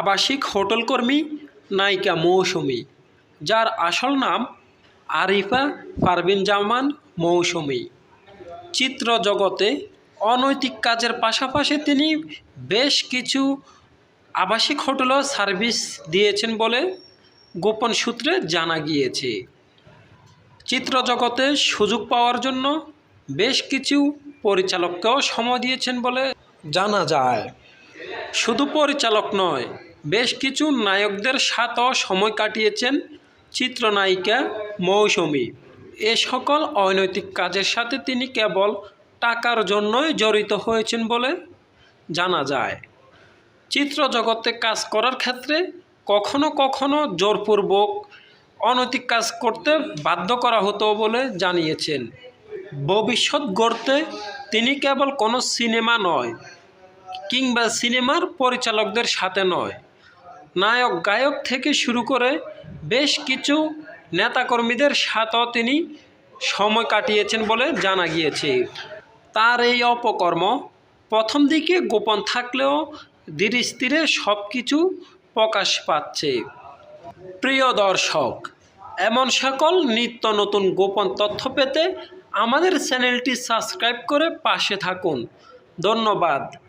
আবাসিক হোটেল কর্মী নায়িকা মৌসুমী, যার আসল নাম আরিফা পারভিন জামান মৌসুমী। চিত্র জগতে অনৈতিক কাজের পাশাপাশি তিনি বেশ কিছু আবাসিক হোটেলও সার্ভিস দিয়েছেন বলে গোপন সূত্রে জানা গিয়েছে। চিত্র জগতে সুযোগ পাওয়ার জন্য বেশ কিছু পরিচালককেও সময় দিয়েছেন বলে জানা যায়। শুধু পরিচালক নয়, বেশ কিছু নায়কদের সাথেও সময় কাটিয়েছেন চিত্রনায়িকা মৌসুমী। এ সকল অনৈতিক কাজের সাথে তিনি কেবল টাকার জন্যই জড়িত হয়েছেন বলে জানা যায়। চিত্র জগতে কাজ করার ক্ষেত্রে কখনো কখনো জোরপূর্বক অনৈতিক কাজ করতে বাধ্য করা হতো বলে জানিয়েছেন। ভবিষ্যৎ গড়তে তিনি কেবল কোনো সিনেমা নয় কিংবা সিনেমার পরিচালকদের সাথে নয়। নায়ক, গায়ক থেকে শুরু করে বেশ কিছু নেতাকর্মীদের সাথেও তিনি সময় কাটিয়েছেন বলে জানা গিয়েছে। তার এই অপকর্ম প্রথম দিকে গোপন থাকলেও ধীরে স্থিরে সব কিছু প্রকাশ পাচ্ছে। প্রিয় দর্শক, এমন সকল নিত্য নতুন গোপন তথ্য পেতে আমাদের চ্যানেলটি সাবস্ক্রাইব করে পাশে থাকুন। ধন্যবাদ।